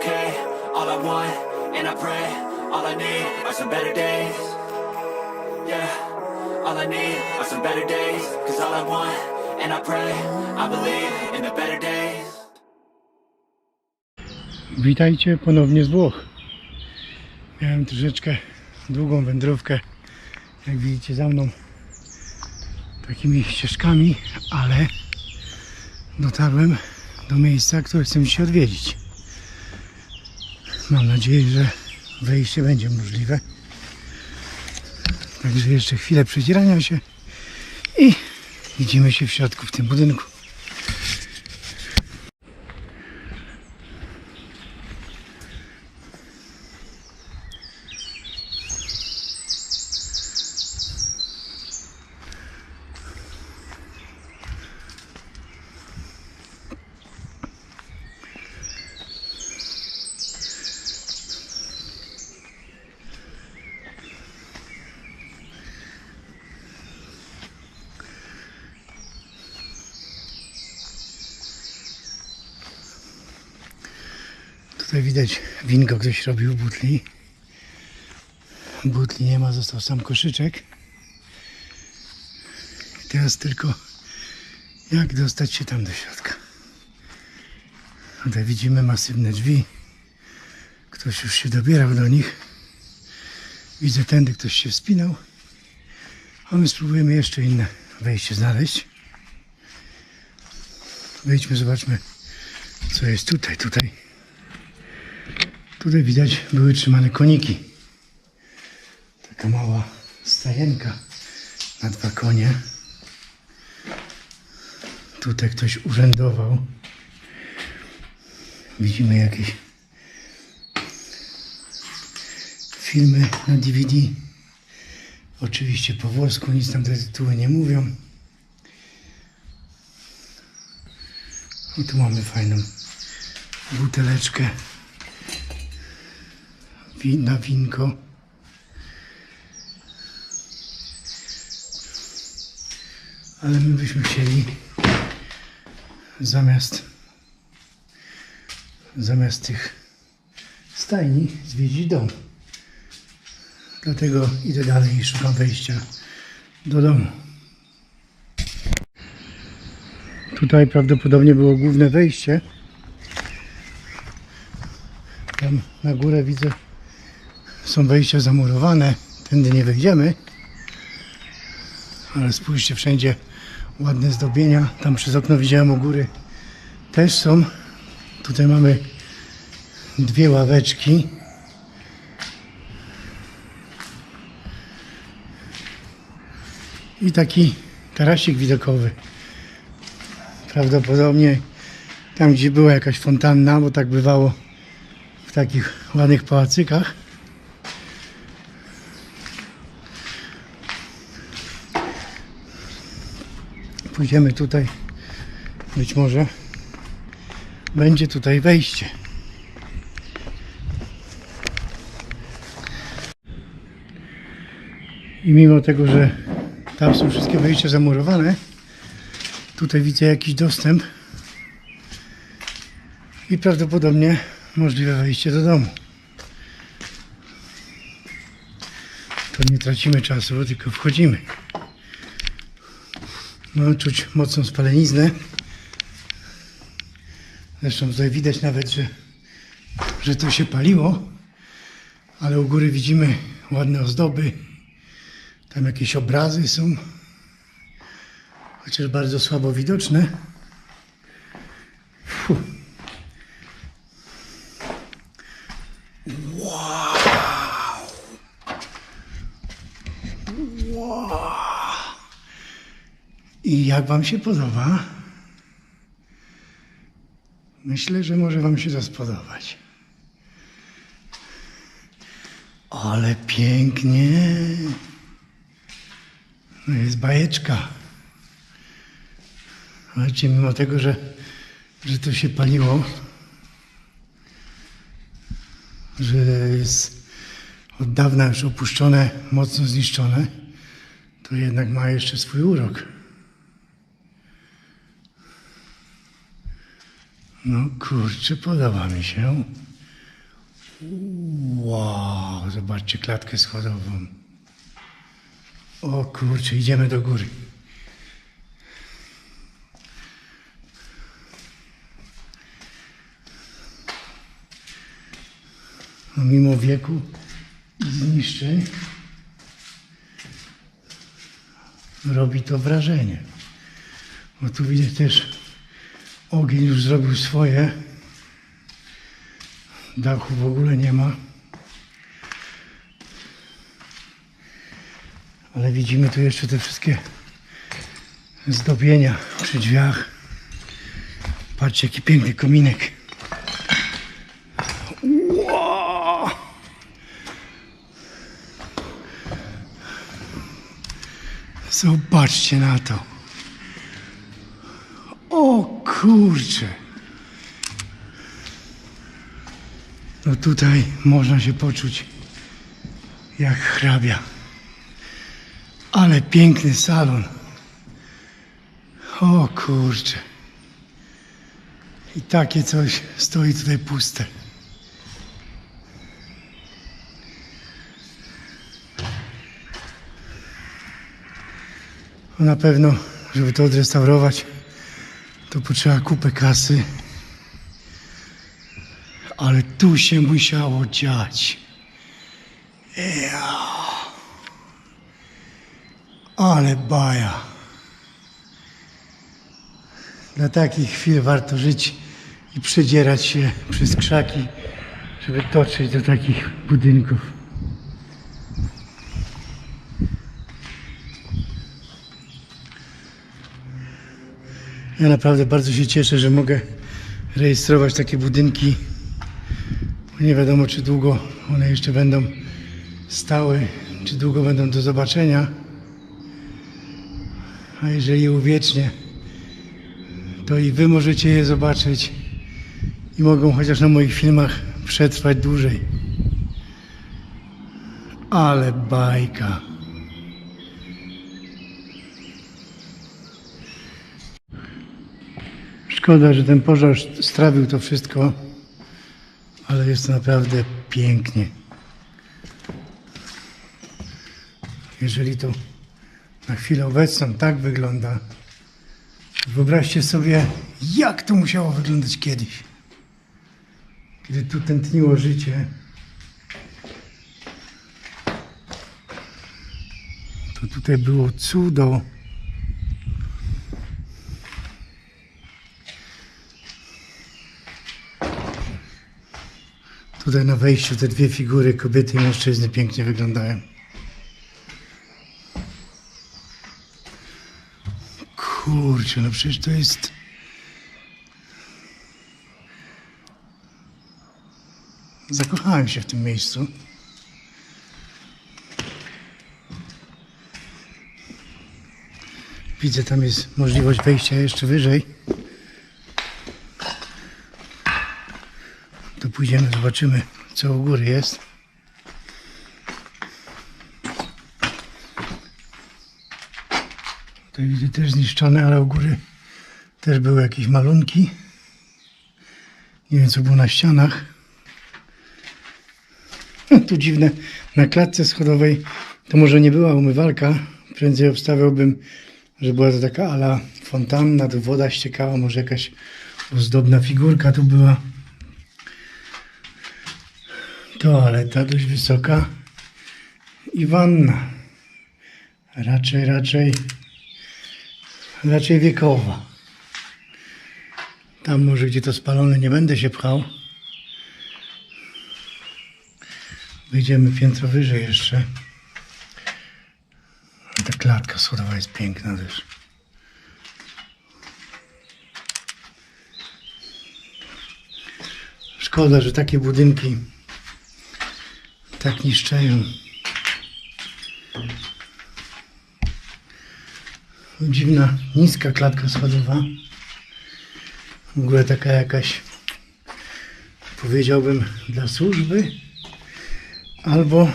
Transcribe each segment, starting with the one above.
okay. All I want, and I pray, all I need are some better days. Yeah, all I need are some better days. Cause all I want, and I pray, I believe in the better days. Witajcie ponownie z Włoch. Miałem troszeczkę długą wędrówkę, jak widzicie za mną, takimi ścieżkami, ale dotarłem do miejsca, które chcę dzisiaj odwiedzić. Mam nadzieję, że wejście będzie możliwe. Także jeszcze chwilę przedzierania się i widzimy się w środku w tym budynku. Tutaj widać winko ktoś robił butli. Butli nie ma, został sam koszyczek. Teraz tylko jak dostać się tam do środka. Tutaj widzimy masywne drzwi. Ktoś już się dobierał do nich. Widzę tędy ktoś się wspinał. A my spróbujemy jeszcze inne wejście znaleźć. Wejdźmy, zobaczmy co jest tutaj, tutaj. Tutaj widać były trzymane koniki. Taka mała stajenka na dwa konie. Tutaj ktoś urzędował. Widzimy jakieś filmy na DVD. Oczywiście po włosku, nic tam te tytuły nie mówią. I tu mamy fajną buteleczkę na winko. Ale my byśmy chcieli zamiast zamiast tych stajni zwiedzić dom. Dlatego idę dalej i szukam wejścia do domu. Tutaj prawdopodobnie było główne wejście. Tam na górę widzę są wejścia zamurowane. Tędy nie wejdziemy. Ale spójrzcie, wszędzie ładne zdobienia. Tam przez okno widziałem u góry też są. Tutaj mamy dwie ławeczki. I taki tarasik widokowy. Prawdopodobnie tam, gdzie była jakaś fontanna, bo tak bywało w takich ładnych pałacykach. Pójdziemy tutaj. Być może będzie tutaj wejście. I mimo tego, że tam są wszystkie wejścia zamurowane, tutaj widzę jakiś dostęp i prawdopodobnie możliwe wejście do domu. To nie tracimy czasu, tylko wchodzimy. No, czuć mocną spaleniznę. Zresztą tutaj widać nawet, że, że to się paliło, ale u góry widzimy ładne ozdoby. Tam jakieś obrazy są, chociaż bardzo słabo widoczne. Fu. I jak Wam się podoba? Myślę, że może Wam się to spodobać. Ale pięknie. No jest bajeczka. Słuchajcie, mimo tego, że, że to się paliło, że jest od dawna już opuszczone, mocno zniszczone, to jednak ma jeszcze swój urok. No kurczę, podoba mi się. Wow, zobaczcie klatkę schodową. O kurczę, idziemy do góry. No, mimo wieku i zniszczeń robi to wrażenie. Bo tu widać też ogień już zrobił swoje. Dachu w ogóle nie ma. Ale widzimy tu jeszcze te wszystkie zdobienia przy drzwiach. Patrzcie, jaki piękny kominek. Wow! Zobaczcie na to. O kurcze. No tutaj można się poczuć jak hrabia. Ale piękny salon. O kurcze. I takie coś stoi tutaj puste. No na pewno, żeby to odrestaurować, to potrzeba kupę kasy. Ale tu się musiało dziać. Ja. Ale baja. Dla takich chwil warto żyć i przedzierać się przez krzaki, żeby dotrzeć do takich budynków. Ja naprawdę bardzo się cieszę, że mogę rejestrować takie budynki. Nie wiadomo, czy długo one jeszcze będą stały, czy długo będą do zobaczenia. A jeżeli je uwiecznię, to i Wy możecie je zobaczyć i mogą chociaż na moich filmach przetrwać dłużej. Ale bajka. Szkoda, że ten pożar strawił to wszystko, ale jest naprawdę pięknie. Jeżeli to na chwilę obecną tak wygląda, wyobraźcie sobie, jak to musiało wyglądać kiedyś, kiedy tu tętniło życie. To tutaj było cudo. Tutaj na wejściu te dwie figury, kobiety i mężczyzny, pięknie wyglądają. Kurczę, no przecież to jest. Zakochałem się w tym miejscu. Widzę, tam jest możliwość wejścia jeszcze wyżej. Zobaczymy, co u góry jest. Tutaj widzę też zniszczone, ale u góry też były jakieś malunki. Nie wiem, co było na ścianach. Tu dziwne, na klatce schodowej to może nie była umywalka. Prędzej obstawiałbym, że była to taka ala fontanna, tu woda ściekała, może jakaś ozdobna figurka tu była. Toaleta dość wysoka i wanna. Raczej, raczej, raczej wiekowa. Tam może gdzie to spalone nie będę się pchał. Wyjdziemy piętro wyżej jeszcze. Ta klatka schodowa jest piękna też. Szkoda, że takie budynki tak niszczeją. Dziwna, niska klatka schodowa. W ogóle taka jakaś, powiedziałbym, dla służby. Albo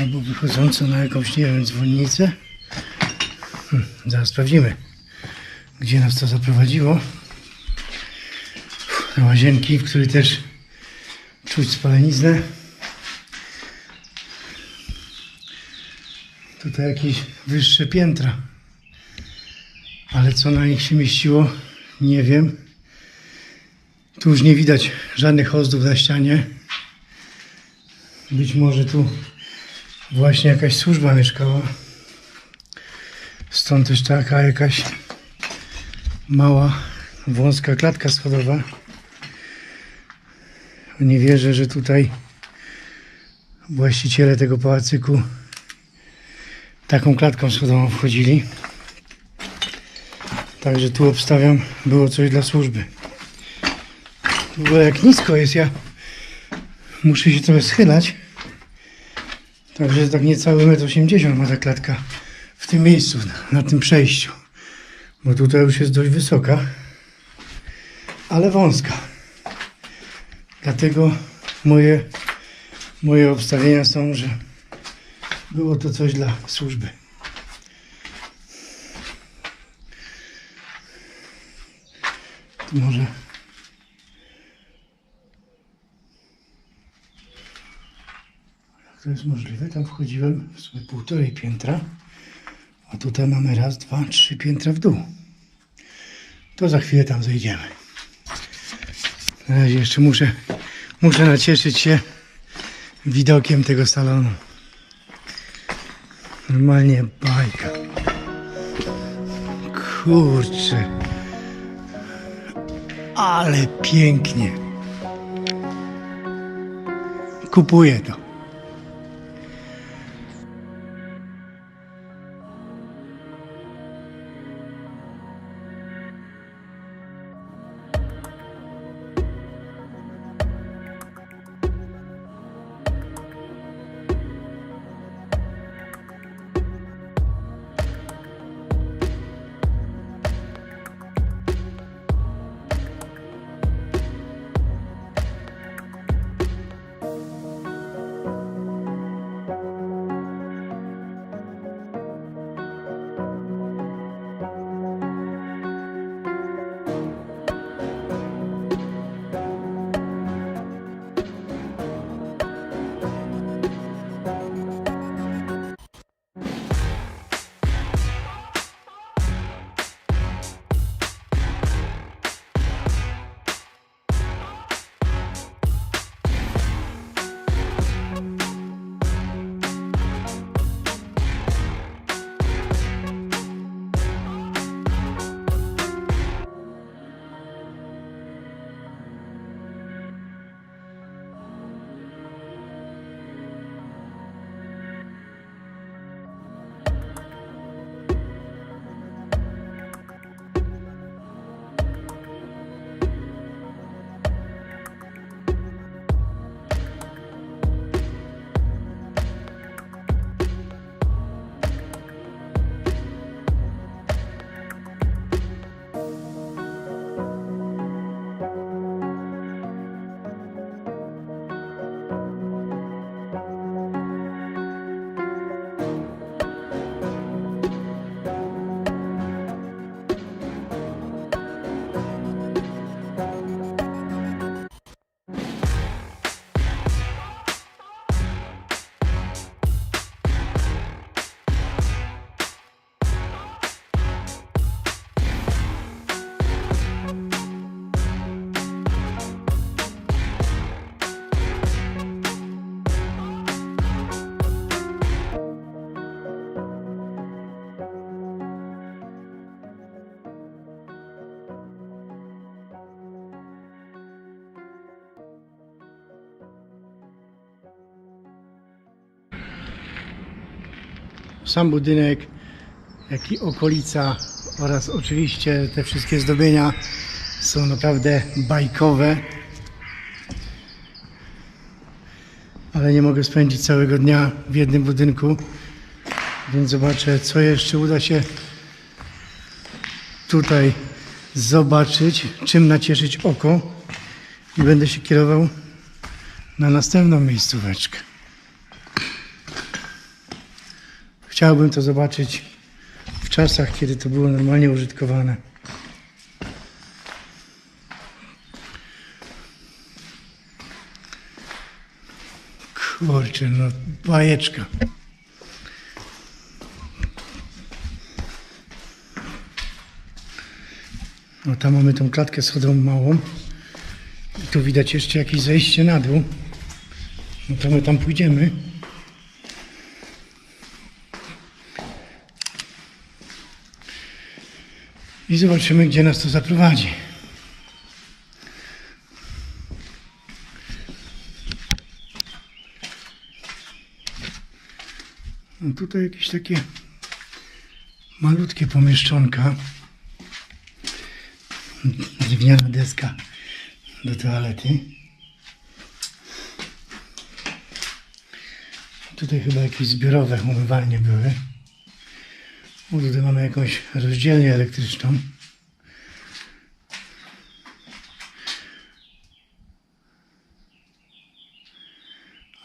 albo wychodząca na jakąś, nie wiem, dzwonnicę. Hmm, zaraz sprawdzimy, gdzie nas to zaprowadziło. Łazienki, w której też czuć spaleniznę. Tutaj jakieś wyższe piętra. Ale co na nich się mieściło, nie wiem. Tu już nie widać żadnych ozdób na ścianie. Być może tu właśnie jakaś służba mieszkała. Stąd też taka jakaś mała, wąska klatka schodowa. Nie wierzę, że tutaj właściciele tego pałacyku taką klatką schodową wchodzili. Także tu obstawiam, było coś dla służby. W ogóle jak nisko jest, ja muszę się trochę schylać. Także tak niecałe 1,80 m ma ta klatka w tym miejscu, na, na tym przejściu. Bo tutaj już jest dość wysoka, ale wąska. Dlatego moje, moje obstawienia są, że było to coś dla służby. Tu może Jak to jest możliwe? Tam wchodziłem w sumie półtorej piętra, a tutaj mamy raz, dwa, trzy piętra w dół. To za chwilę tam zejdziemy. Na razie jeszcze muszę, muszę nacieszyć się widokiem tego salonu. Normalnie bajka. Kurczę. Ale pięknie. Kupuję to. Sam budynek, jak i okolica oraz oczywiście te wszystkie zdobienia są naprawdę bajkowe. Ale nie mogę spędzić całego dnia w jednym budynku, więc zobaczę, co jeszcze uda się tutaj zobaczyć, czym nacieszyć oko i będę się kierował na następną miejscóweczkę. Chciałbym to zobaczyć w czasach, kiedy to było normalnie użytkowane. Kurczę, no bajeczka. No tam mamy tą klatkę schodową małą. I tu widać jeszcze jakieś zejście na dół. No to my tam pójdziemy. I zobaczymy, gdzie nas to zaprowadzi. No tutaj jakieś takie malutkie pomieszczonka. Drewniana deska do toalety. Tutaj chyba jakieś zbiorowe umywalnie były. O, tutaj mamy jakąś rozdzielnię elektryczną.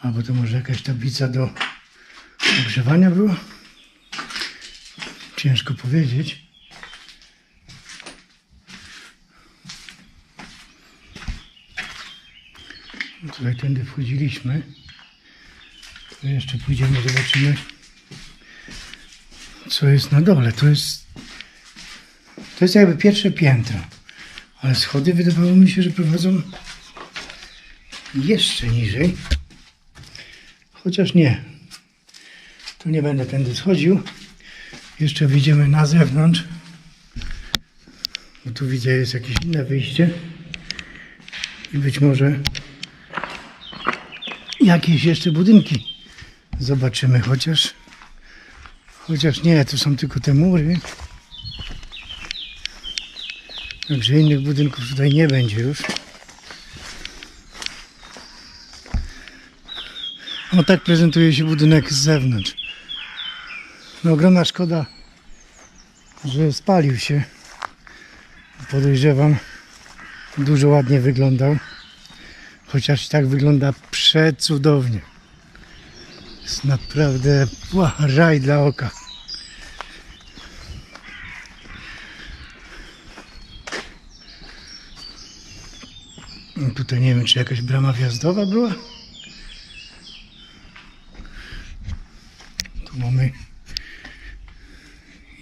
Albo to może jakaś tablica do ogrzewania była? Ciężko powiedzieć. Tutaj tędy wchodziliśmy. To jeszcze pójdziemy, zobaczymy co jest na dole. To jest to jest jakby pierwsze piętro. Ale schody wydawało mi się, że prowadzą jeszcze niżej. Chociaż nie. Tu nie będę tędy schodził. Jeszcze wyjdziemy na zewnątrz. Bo tu widzę jest jakieś inne wyjście. I być może jakieś jeszcze budynki zobaczymy, chociaż chociaż nie, to są tylko te mury. Także innych budynków tutaj nie będzie już. O tak prezentuje się budynek z zewnątrz. No ogromna szkoda, że spalił się. Podejrzewam, dużo ładnie wyglądał. Chociaż tak wygląda przecudownie. Jest naprawdę ła, raj dla oka. No tutaj nie wiem, czy jakaś brama wjazdowa była. Tu mamy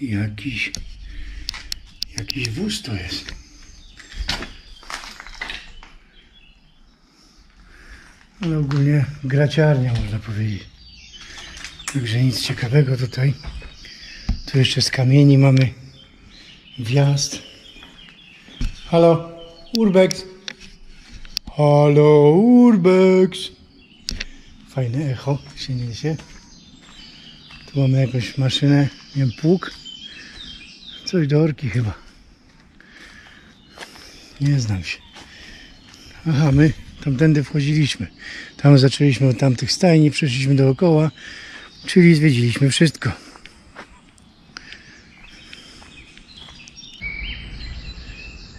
jakiś jakiś wóz to jest. Ale ogólnie graciarnia można powiedzieć. Także nic ciekawego tutaj. Tu jeszcze z kamieni mamy wjazd. Halo, Urbex. Halo, Urbex. Fajne echo się niesie. Tu mamy jakąś maszynę, nie wiem, pług. Coś do orki chyba. Nie znam się. Aha, my tamtędy wchodziliśmy. Tam zaczęliśmy od tamtych stajni, przeszliśmy dookoła, czyli zwiedziliśmy wszystko.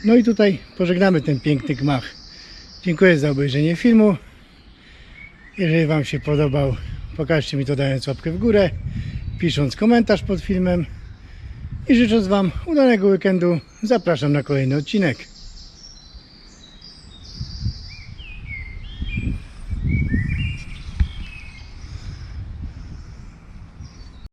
No i tutaj pożegnamy ten piękny gmach. Dziękuję za obejrzenie filmu. Jeżeli Wam się podobał, pokażcie mi to dając łapkę w górę, pisząc komentarz pod filmem i życząc Wam udanego weekendu, zapraszam na kolejny odcinek.